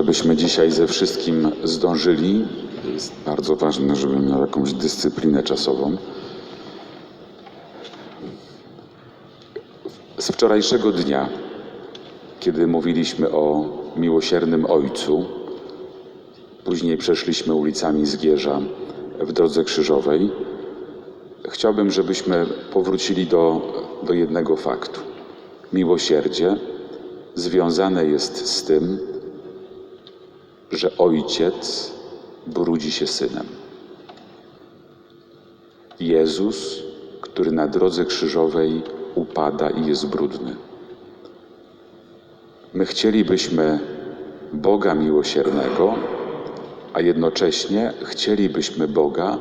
żebyśmy dzisiaj ze wszystkim zdążyli. Jest bardzo ważne, żebym miał jakąś dyscyplinę czasową. Z wczorajszego dnia, kiedy mówiliśmy o miłosiernym Ojcu, później przeszliśmy ulicami Zgierza w drodze krzyżowej, chciałbym, żebyśmy powrócili do, do jednego faktu. Miłosierdzie związane jest z tym, że ojciec brudzi się synem. Jezus, który na drodze krzyżowej upada i jest brudny. My chcielibyśmy Boga miłosiernego, a jednocześnie chcielibyśmy Boga,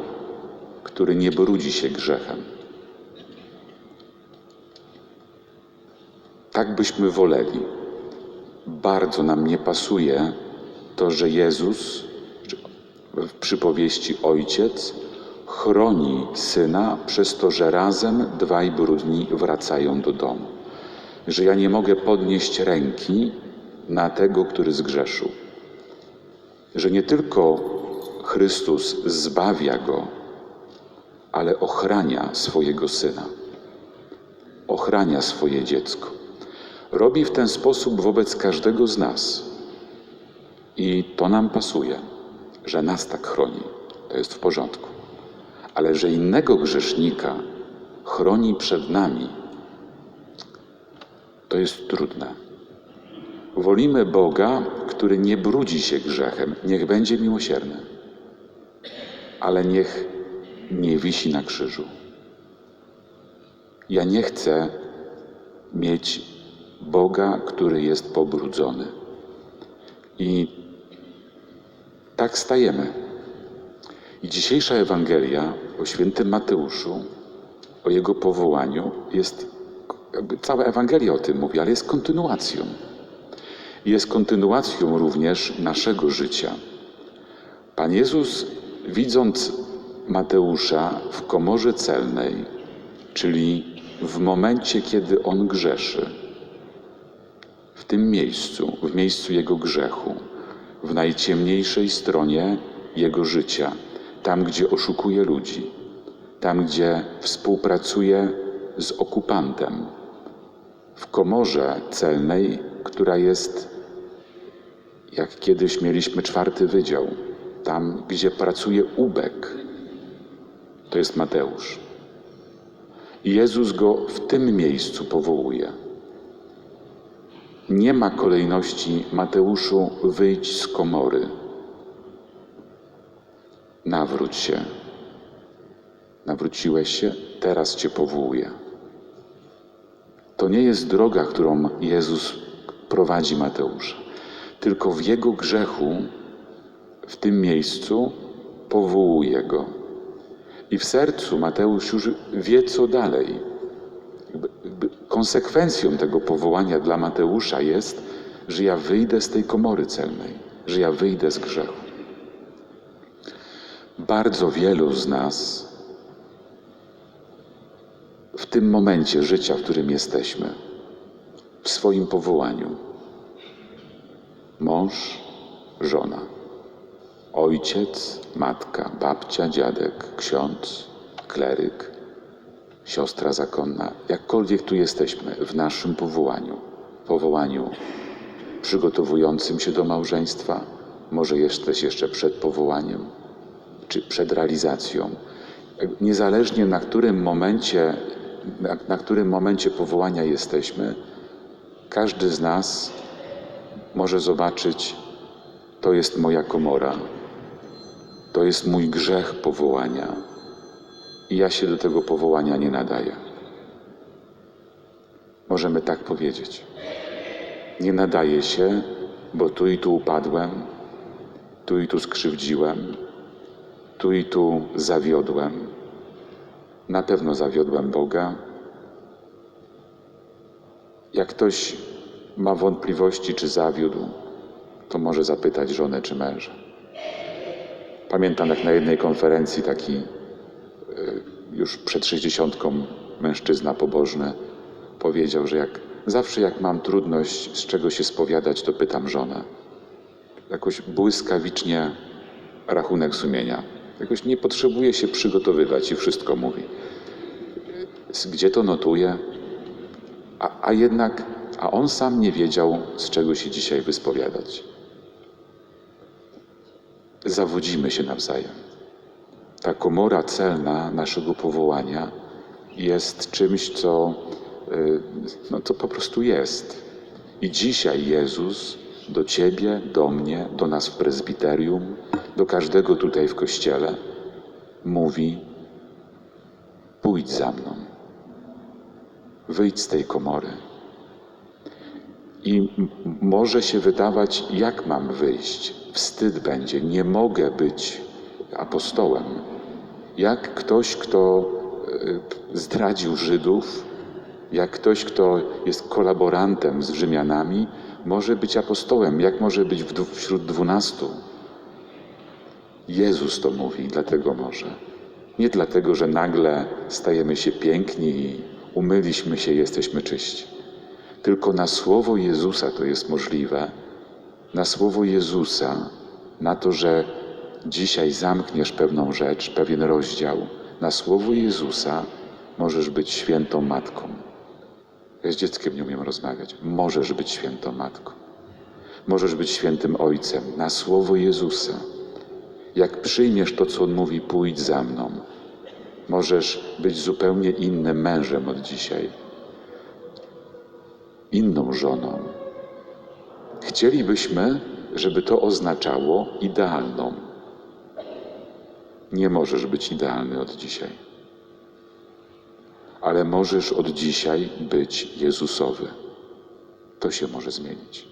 który nie brudzi się grzechem. Tak byśmy woleli. Bardzo nam nie pasuje to, że Jezus w przypowieści Ojciec chroni syna przez to, że razem dwaj brudni wracają do domu. Że ja nie mogę podnieść ręki na tego, który zgrzeszył. Że nie tylko Chrystus zbawia go, ale ochrania swojego syna, ochrania swoje dziecko. Robi w ten sposób wobec każdego z nas. I to nam pasuje, że nas tak chroni. To jest w porządku. Ale że innego grzesznika chroni przed nami, to jest trudne. Wolimy Boga, który nie brudzi się grzechem. Niech będzie miłosierny, ale niech nie wisi na krzyżu. Ja nie chcę mieć Boga, który jest pobrudzony. I tak stajemy. I dzisiejsza Ewangelia o świętym Mateuszu, o jego powołaniu, jest, cała Ewangelia o tym mówi, ale jest kontynuacją. Jest kontynuacją również naszego życia. Pan Jezus, widząc Mateusza w komorze celnej, czyli w momencie, kiedy on grzeszy, w tym miejscu, w miejscu jego grzechu, w najciemniejszej stronie jego życia, tam gdzie oszukuje ludzi, tam gdzie współpracuje z okupantem, w komorze celnej, która jest, jak kiedyś mieliśmy czwarty wydział, tam gdzie pracuje ubek, to jest Mateusz. I Jezus go w tym miejscu powołuje. Nie ma kolejności Mateuszu, wyjdź z komory. Nawróć się. Nawróciłeś się, teraz Cię powołuję. To nie jest droga, którą Jezus prowadzi Mateusza, tylko w jego grzechu, w tym miejscu powołuje go. I w sercu Mateusz już wie, co dalej. Konsekwencją tego powołania dla Mateusza jest, że ja wyjdę z tej komory celnej, że ja wyjdę z grzechu. Bardzo wielu z nas w tym momencie życia, w którym jesteśmy, w swoim powołaniu, mąż, żona, ojciec, matka, babcia, dziadek, ksiądz, kleryk, siostra zakonna, jakkolwiek tu jesteśmy w naszym powołaniu, powołaniu przygotowującym się do małżeństwa, może jesteś jeszcze przed powołaniem, czy przed realizacją. Niezależnie na którym momencie, na, na którym momencie powołania jesteśmy, każdy z nas może zobaczyć, to jest moja komora, to jest mój grzech powołania i ja się do tego powołania nie nadaję. Możemy tak powiedzieć. Nie nadaję się, bo tu i tu upadłem, tu i tu skrzywdziłem, tu i tu zawiodłem. Na pewno zawiodłem Boga. Jak ktoś ma wątpliwości, czy zawiódł, to może zapytać żonę czy męża. Pamiętam, jak na jednej konferencji taki już przed sześćdziesiątką mężczyzna pobożny powiedział, że jak zawsze jak mam trudność z czego się spowiadać, to pytam żonę. jakoś błyskawicznie rachunek sumienia. Jakoś nie potrzebuje się przygotowywać i wszystko mówi. Gdzie to notuje? A, a jednak, a on sam nie wiedział, z czego się dzisiaj wyspowiadać. Zawodzimy się nawzajem. Ta komora celna naszego powołania jest czymś, co, y, no, to po prostu jest. I dzisiaj Jezus do Ciebie, do mnie, do nas w prezbiterium, do każdego tutaj w kościele mówi: pójdź za mną, wyjdź z tej komory. I może się wydawać, jak mam wyjść. Wstyd będzie, nie mogę być apostołem. Jak ktoś, kto y, zdradził Żydów, jak ktoś, kto jest kolaborantem z Rzymianami, może być apostołem, jak może być wśród dwunastu. Jezus to mówi, dlatego może. Nie dlatego, że nagle stajemy się piękni i umyliśmy się, jesteśmy czyści. Tylko na słowo Jezusa to jest możliwe. Na słowo Jezusa, na to, że dzisiaj zamkniesz pewną rzecz, pewien rozdział. Na słowo Jezusa możesz być świętą matką. Ja z dzieckiem nie umiem rozmawiać. Możesz być świętą matką. Możesz być świętym ojcem. Na słowo Jezusa. Jak przyjmiesz to, co on mówi, pójdź za mną. Możesz być zupełnie innym mężem od dzisiaj, inną żoną. Chcielibyśmy, żeby to oznaczało idealną. Nie możesz być idealny od dzisiaj, ale możesz od dzisiaj być Jezusowy. To się może zmienić.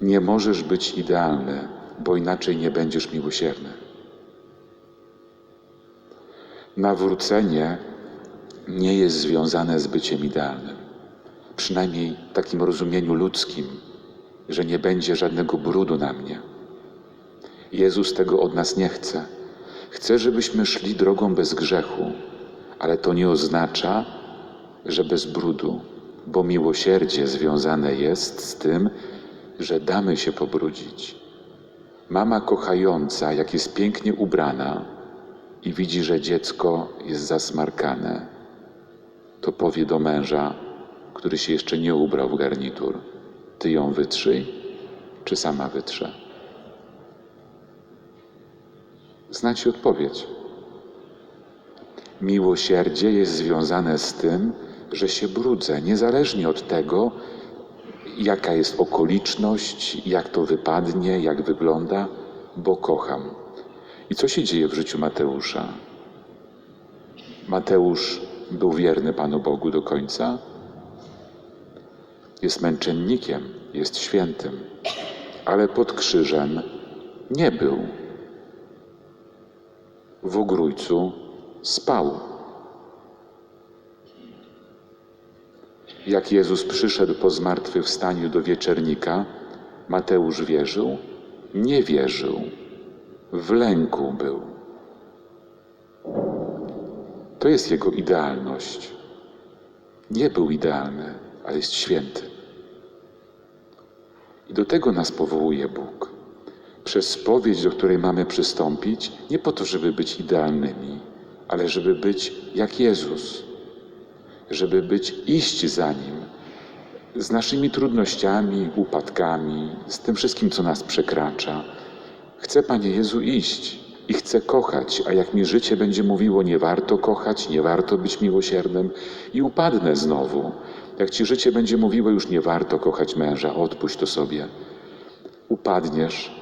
Nie możesz być idealny, bo inaczej nie będziesz miłosierny. Nawrócenie nie jest związane z byciem idealnym, przynajmniej w takim rozumieniu ludzkim, że nie będzie żadnego brudu na mnie. Jezus tego od nas nie chce. Chce, żebyśmy szli drogą bez grzechu, ale to nie oznacza, że bez brudu, bo miłosierdzie związane jest z tym, że damy się pobrudzić. Mama kochająca, jak jest pięknie ubrana i widzi, że dziecko jest zasmarkane, to powie do męża, który się jeszcze nie ubrał w garnitur: Ty ją wytrzyj, czy sama wytrze? Znacie odpowiedź. Miłosierdzie jest związane z tym, że się brudzę, niezależnie od tego, jaka jest okoliczność, jak to wypadnie, jak wygląda, bo kocham. I co się dzieje w życiu Mateusza? Mateusz był wierny Panu Bogu do końca. Jest męczennikiem, jest świętym, ale pod krzyżem nie był. W ogrójcu spał. Jak Jezus przyszedł po zmartwychwstaniu do wieczernika, Mateusz wierzył? Nie wierzył. W lęku był. To jest jego idealność. Nie był idealny, ale jest święty. I do tego nas powołuje Bóg. Przez spowiedź, do której mamy przystąpić, nie po to, żeby być idealnymi, ale żeby być jak Jezus żeby być, iść za Nim z naszymi trudnościami, upadkami, z tym wszystkim, co nas przekracza. Chcę, Panie Jezu, iść i chcę kochać, a jak mi życie będzie mówiło, nie warto kochać, nie warto być miłosiernym i upadnę znowu. Jak Ci życie będzie mówiło, już nie warto kochać męża, odpuść to sobie. Upadniesz.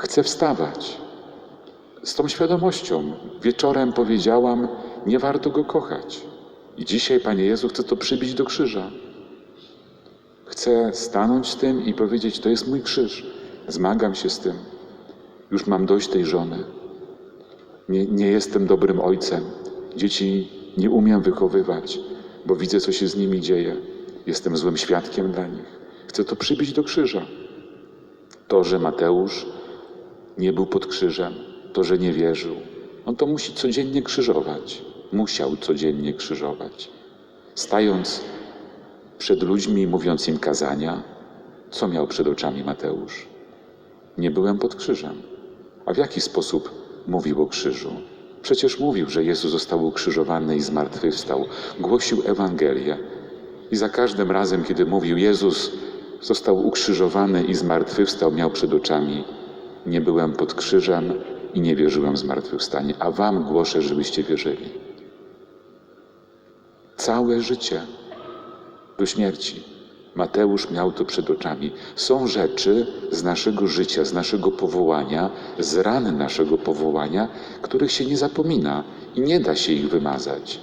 Chcę wstawać. Z tą świadomością wieczorem powiedziałam, nie warto go kochać. I dzisiaj, Panie Jezu, chcę to przybić do krzyża. Chcę stanąć z tym i powiedzieć: To jest mój krzyż. Zmagam się z tym. Już mam dość tej żony. Nie, nie jestem dobrym ojcem. Dzieci nie umiem wychowywać, bo widzę, co się z nimi dzieje. Jestem złym świadkiem dla nich. Chcę to przybić do krzyża. To, że Mateusz nie był pod krzyżem, to, że nie wierzył, on to musi codziennie krzyżować. Musiał codziennie krzyżować. Stając przed ludźmi, mówiąc im kazania, Co miał przed oczami Mateusz? Nie byłem pod krzyżem. A w jaki sposób mówił o krzyżu? Przecież mówił, że Jezus został ukrzyżowany i zmartwychwstał. Głosił Ewangelię. I za każdym razem, kiedy mówił Jezus został ukrzyżowany i zmartwychwstał, miał przed oczami nie byłem pod krzyżem i nie wierzyłem w zmartwychwstanie, a wam głoszę, żebyście wierzyli. Całe życie do śmierci. Mateusz miał to przed oczami. Są rzeczy z naszego życia, z naszego powołania, z ran naszego powołania, których się nie zapomina i nie da się ich wymazać.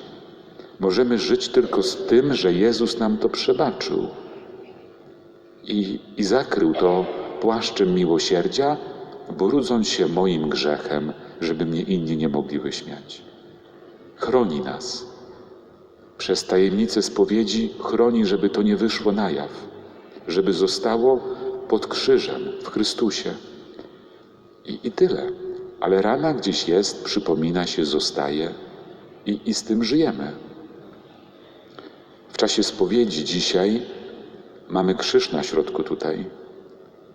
Możemy żyć tylko z tym, że Jezus nam to przebaczył i, i zakrył to płaszczem miłosierdzia, brudząc się moim grzechem, żeby mnie inni nie mogli wyśmiać. Chroni nas. Przez tajemnicę spowiedzi chroni, żeby to nie wyszło na jaw, żeby zostało pod krzyżem w Chrystusie. I, i tyle. Ale rana gdzieś jest, przypomina się, zostaje i, i z tym żyjemy. W czasie spowiedzi dzisiaj mamy krzyż na środku tutaj.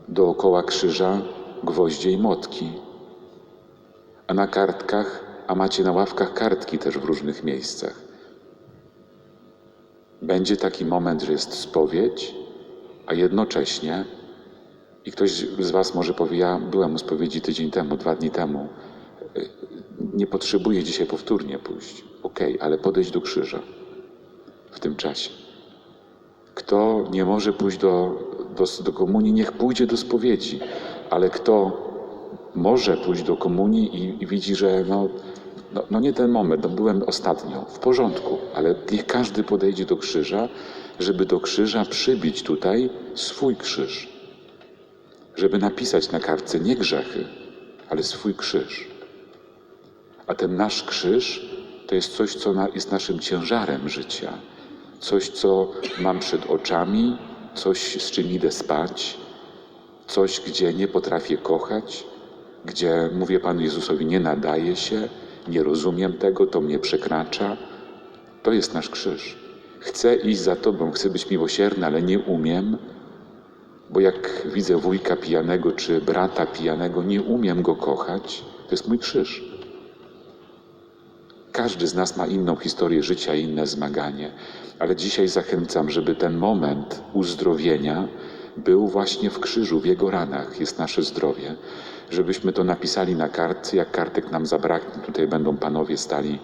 Dookoła krzyża gwoździe i motki. A na kartkach, a macie na ławkach kartki też w różnych miejscach. Będzie taki moment, że jest spowiedź, a jednocześnie, i ktoś z Was może powie, ja byłem u spowiedzi tydzień temu, dwa dni temu, y, nie potrzebuję dzisiaj powtórnie pójść. Okej, ale podejść do krzyża w tym czasie. Kto nie może pójść do, do, do komunii, niech pójdzie do spowiedzi, ale kto może pójść do komunii i, i widzi, że no, no, no nie ten moment, no byłem ostatnio, w porządku, ale niech każdy podejdzie do krzyża, żeby do krzyża przybić tutaj swój krzyż. Żeby napisać na kartce nie grzechy, ale swój krzyż. A ten nasz krzyż to jest coś, co na, jest naszym ciężarem życia. Coś, co mam przed oczami, coś, z czym idę spać, coś, gdzie nie potrafię kochać, gdzie mówię Panu Jezusowi, nie nadaje się, nie rozumiem tego, to mnie przekracza. To jest nasz krzyż. Chcę iść za Tobą, chcę być miłosierny, ale nie umiem, bo jak widzę wujka pijanego czy brata pijanego, nie umiem go kochać. To jest mój krzyż. Każdy z nas ma inną historię życia, inne zmaganie, ale dzisiaj zachęcam, żeby ten moment uzdrowienia był właśnie w krzyżu, w jego ranach jest nasze zdrowie. Żebyśmy to napisali na kartce, jak kartek nam zabraknie, tutaj będą panowie stali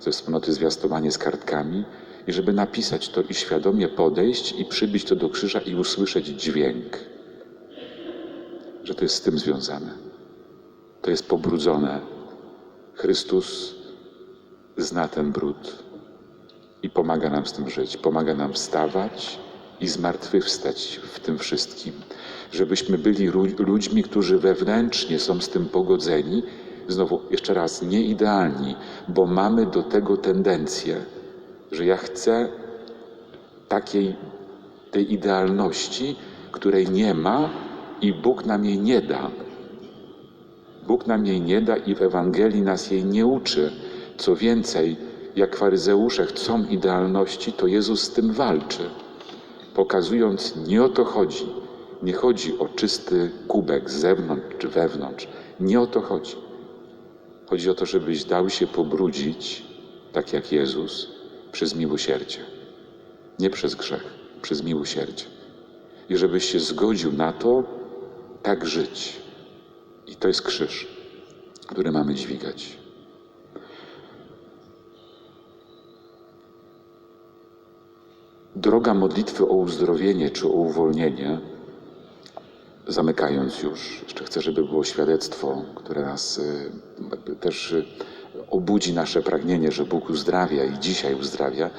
ze wspólnoty zwiastowanie z kartkami i żeby napisać to i świadomie podejść i przybić to do krzyża i usłyszeć dźwięk, że to jest z tym związane. To jest pobrudzone. Chrystus zna ten brud i pomaga nam z tym żyć, pomaga nam wstawać i zmartwychwstać w tym wszystkim. Żebyśmy byli ludźmi, którzy wewnętrznie są z tym pogodzeni, znowu jeszcze raz, nie idealni, bo mamy do tego tendencję, że ja chcę takiej tej idealności, której nie ma i Bóg nam jej nie da. Bóg nam jej nie da i w Ewangelii nas jej nie uczy. Co więcej, jak faryzeusze chcą idealności, to Jezus z tym walczy, pokazując, nie o to chodzi. Nie chodzi o czysty kubek z zewnątrz czy wewnątrz. Nie o to chodzi. Chodzi o to, żebyś dał się pobrudzić, tak jak Jezus, przez miłosierdzie. Nie przez grzech, przez miłosierdzie. I żebyś się zgodził na to, tak żyć. I to jest krzyż, który mamy dźwigać. Droga modlitwy o uzdrowienie czy o uwolnienie, zamykając już, jeszcze chcę, żeby było świadectwo, które nas y, też y, obudzi nasze pragnienie, że Bóg uzdrawia i dzisiaj uzdrawia,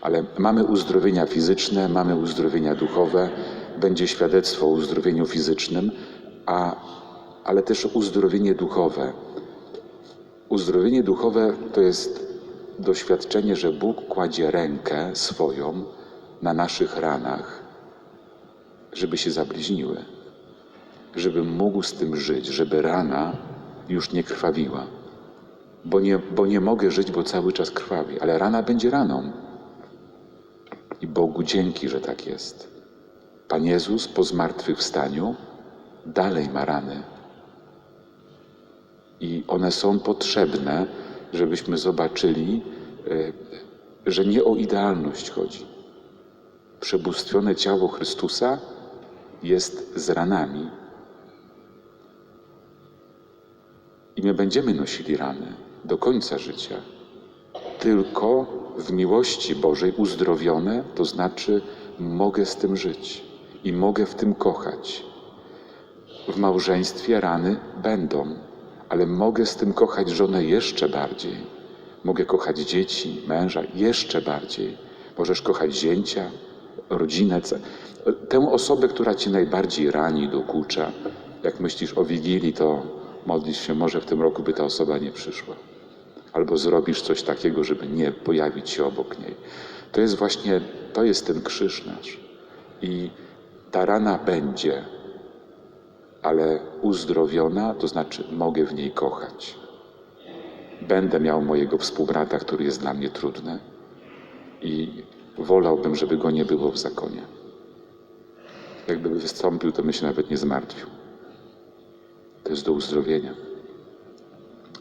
ale mamy uzdrowienia fizyczne, mamy uzdrowienia duchowe, będzie świadectwo o uzdrowieniu fizycznym, a, ale też uzdrowienie duchowe. Uzdrowienie duchowe to jest doświadczenie, że Bóg kładzie rękę swoją na naszych ranach, żeby się zabliźniły, żebym mógł z tym żyć, żeby rana już nie krwawiła. Bo nie, bo nie mogę żyć, bo cały czas krwawi, ale rana będzie raną. I Bogu dzięki, że tak jest. Pan Jezus po zmartwychwstaniu dalej ma rany. I one są potrzebne, żebyśmy zobaczyli, e, że nie o idealność chodzi. Przebóstwione ciało Chrystusa jest z ranami. I my będziemy nosili rany do końca życia. Tylko w miłości Bożej uzdrowione, to znaczy mogę z tym żyć i mogę w tym kochać. W małżeństwie rany będą, ale mogę z tym kochać żonę jeszcze bardziej. Mogę kochać dzieci, męża jeszcze bardziej. Możesz kochać zięcia, rodzinę, tę osobę, która cię najbardziej rani, dokucza. Jak myślisz o Wigilii, to modlisz się, może w tym roku by ta osoba nie przyszła. Albo zrobisz coś takiego, żeby nie pojawić się obok niej. To jest właśnie, to jest ten krzyż nasz. I ta rana będzie, ale uzdrowiona, to znaczy mogę w niej kochać. Będę miał mojego współbrata, który jest dla mnie trudny i wolałbym, żeby go nie było w zakonie. Jakby wystąpił, to bym się nawet nie zmartwił. To jest do uzdrowienia.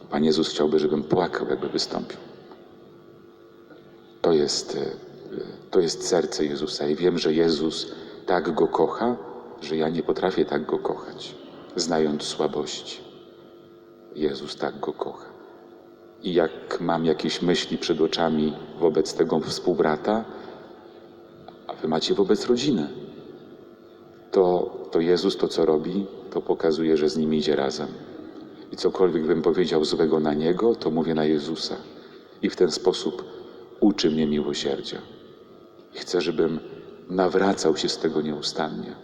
Pan Jezus chciałby, żebym płakał, jakby wystąpił. To jest, e, to jest serce Jezusa i wiem, że Jezus tak go kocha, że ja nie potrafię tak go kochać, znając słabości. Jezus tak go kocha. I jak mam jakieś myśli przed oczami wobec tego współbrata, wy macie wobec rodziny, to, to Jezus to, co robi, to pokazuje, że z nim idzie razem. I cokolwiek bym powiedział złego na Niego, to mówię na Jezusa. I w ten sposób uczy mnie miłosierdzia. I chcę, żebym nawracał się z tego nieustannie.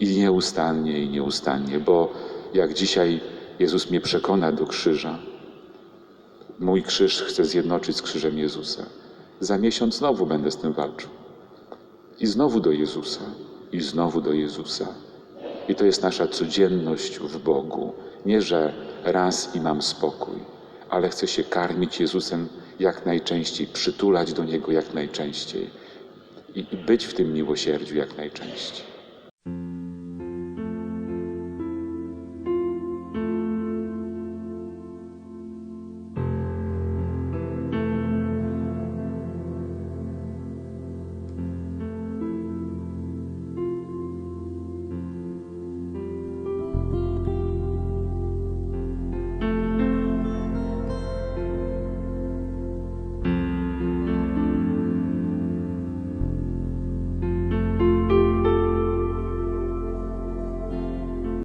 I nieustannie, i nieustannie, bo jak dzisiaj Jezus mnie przekona do krzyża, mój krzyż chcę zjednoczyć z krzyżem Jezusa. Za miesiąc znowu będę z tym walczył. I znowu do Jezusa, i znowu do Jezusa. I to jest nasza codzienność w Bogu. Nie, że raz i mam spokój, ale chcę się karmić Jezusem jak najczęściej, przytulać do Niego jak najczęściej i, być w tym miłosierdziu jak najczęściej.